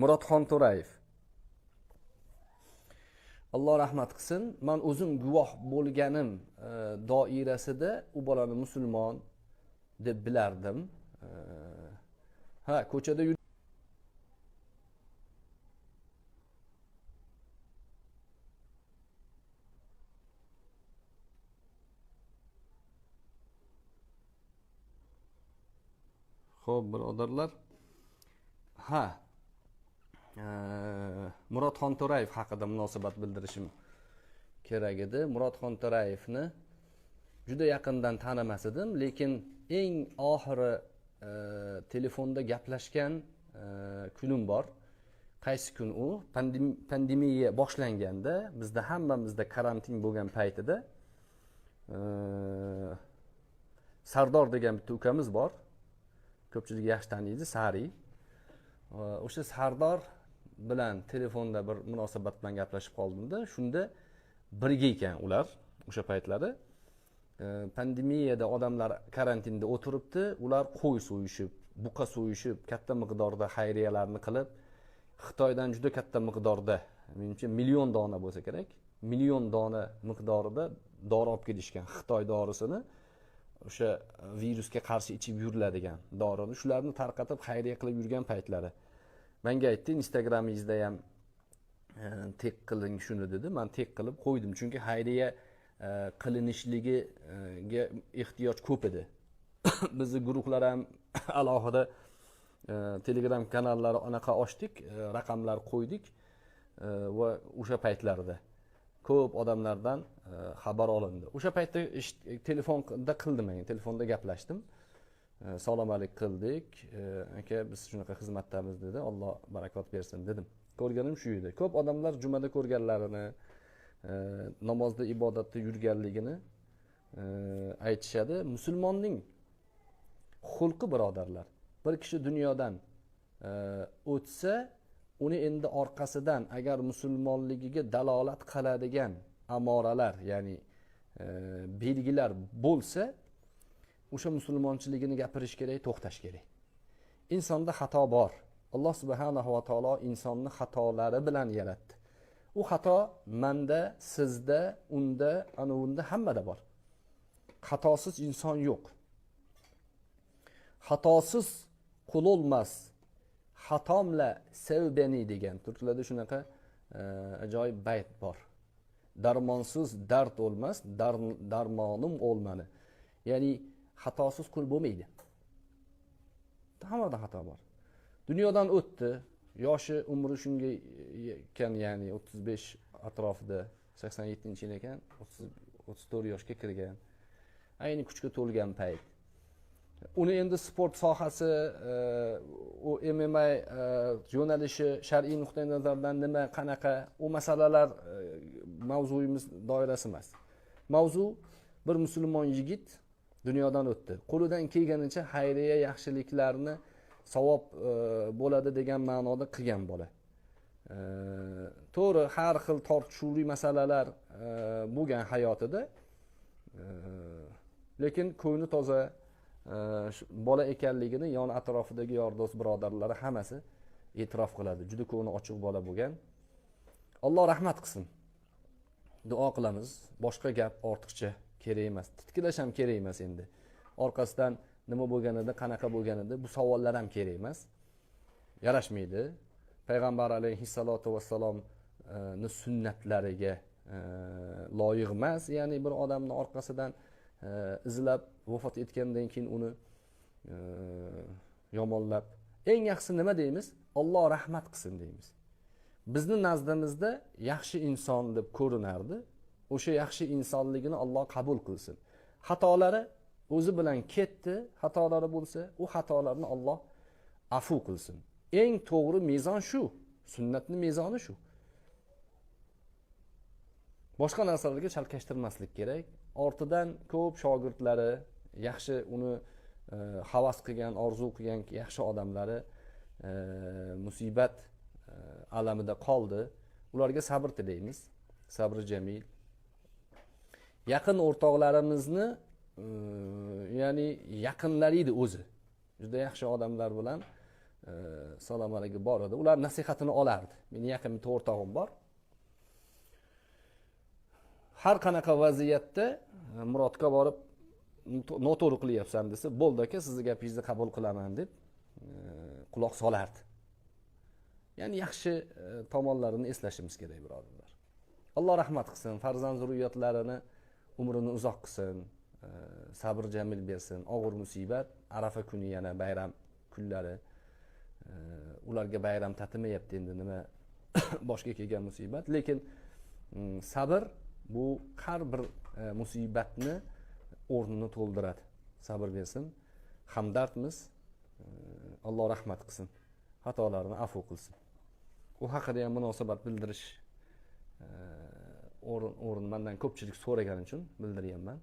murodxon to'rayev. Alloh rahmat qilsin. Man o'zim guvoh bo'lganim e, doirasida u bolani musulmon deb bilardim. E, ha ko'chada yur ho'p birodarlar. Ha murod xonto'rayev haqida munosabat bildirishim kerak edi. Murod xonto'rayevni juda yaqindan tanimas edim lekin eng oxiri e, telefonda gaplashgan e, kunim bor. Qaysi kun u? Pandim- pandemiya boshlanganda bizda hammamizda karantin bo'lgan paytida e, sardor degan bitta ukamiz bor. Ko'pchilik yaxshi taniydi sariy. E, o'sha sardor bilan telefonda bir munosabat bilan gaplashib qoldimda. Shunda birga ekan ular o'sha paytlari. Pandemiyada odamlar karantinda o'tiribdi. Ular qo'y so'yishib buqa so'yishib katta miqdorda xayriyalarni qilib xitoydan juda katta miqdorda menimcha million dona bo'lsa kerak million dona miqdorida dori olib kelishgan xitoy dorisini o'sha virusga qarshi ichib yuriladigan dorini shularni tarqatib xayriya qilib yurgan paytlari. Manga aytdi instagramingizda ham e, tek qiling shuni dedi man tek qilib qo'ydim chunki xayriya e, qilinishligiga ehtiyoj ko'p edi bizni guruhlar ham alohida e, telegram kanallari anaqa ochdik e, raqamlar qo'ydik e, va o'sha paytlarda ko'p odamlardan e, xabar olindi. O'sha paytda telefonda qildim telefonda gaplashdim E, qildik. Aka biz shunaqa xizmatdamiz dedi. Alloh barakot bersin dedim. Ko'rganim shu edi. Ko'p odamlar jumada ko'rganlarini e, namozda ibodatda yurganligini e, aytishadi. Musulmonning xulqi birodarlar. Bir kishi dunyodan e, o'tsa uni endi orqasidan agar musulmonligiga dalolat qiladigan amoralar ya'ni e, belgilar bo'lsa o'sha musulmonchiligini gapirish kerak to'xtash kerak. İnsonda xato bor. Alloh subhanahu va taolo insonni xatolari bilan yaratdi. U xato manda sizda unda ana unda hammada bor. Xatosiz inson yo'q. Xatosiz qulolmas xatomla sevbeni degan turklarda shunaqa e, ajoyib bayt bor. Darmonsiz dard o'lmas dar- darmonim o'lmani ya'ni xatosiz qul bo'lmaydi hammada xato bor dunyodan o'tdi yoshi umri shunga ekan ya'ni o'ttiz besh atrofida sakson yettinchi yil ekan o'ttiz to'rt yoshga kirgan ayni kuchga to'lgan payt. Uni endi sport sohasi e, u mma e, yo'nalishi shar'iy nuqtai nazardan nima qanaqa u masalalar e, mavzuyimiz doirasi emas. Mavzu bir musulmon yigit dunyodan o'tdi. Qo'lidan kelganicha xayriya yaxshiliklarni savob e, bo'ladi degan ma'noda qilgan bola. E, to'g'ri har xil tortishuvli masalalar e, bo'lgan hayotida E, lekin ko'ngli toza e, bola ekanligini yon atrofidagi yordo'st birodarlari hammasi e'tirof qiladi. Juda ko'ngli ochiq bola bo'lgan. Alloh rahmat qilsin. Duo qilamiz. Boshqa gap ortiqcha kerak emas titkilash ham kerak emas endi orqasidan nima bo'lganida qanaqa bo'lganida bu savollar ham kerak emas yarashmaydi payg'ambar alayhissalotu vassalomni sunnatlariga e, loyiq emas ya'ni bir odamni orqasidan e, izlab vafot etgandan keyin uni e, yomonlab eng yaxshisi nima deymiz? Olloh rahmat qilsin deymiz. Bizni nazdimizda yaxshi inson deb ko'rinardi o'sha yaxshi insonligini olloh qabul qilsin xatolari o'zi bilan ketdi xatolari bo'lsa u xatolarni olloh afu qilsin eng to'g'ri mezon shu sunnatni mezoni shu. Boshqa narsalarga chalkashtirmaslik kerak. Ortidan ko'p shogirdlari yaxshi uni e, havas qilgan orzu qilgan yaxshi odamlari e, musibat e, alamida qoldi. Ularga sabr tilaymiz. Sabri jamil yaqin o'rtoqlarimizni e, ya'ni yaqinlari edi o'zi. Juda yaxshi odamlar bilan e, salom alaykum bor edi. Ular nasihatini olardi. Meni yaqin bitta o'rtog'im bor. Har qanaqa vaziyatda e, murodga borib "Not- noto'g'ri qilyapsan desa bo'ldi aka sizni gapingizni qabul qilaman deb quloq solardi. Ya'ni yaxshi tomonlarini eslashimiz kerak birodarlar. Alloh rahmat qilsin farzand zurriyotlarini umrini uzoq qilsin e, sabr jamil bersin og'ir musibat. Arafa kuni yana bayram kunlari e, ularga bayram tatimayapti endi nima boshga kelgan musibat. Lekin mm, sabr bu har bir e, musibatni o'rnini to'ldiradi. Sabr bersin hamdardmiz alloh rahmat qilsin xatolarini afv qilsin. U haqida ham munosabat bildirish o'rin o'rin mandan ko'pchilik so'ragani uchun bildiryapman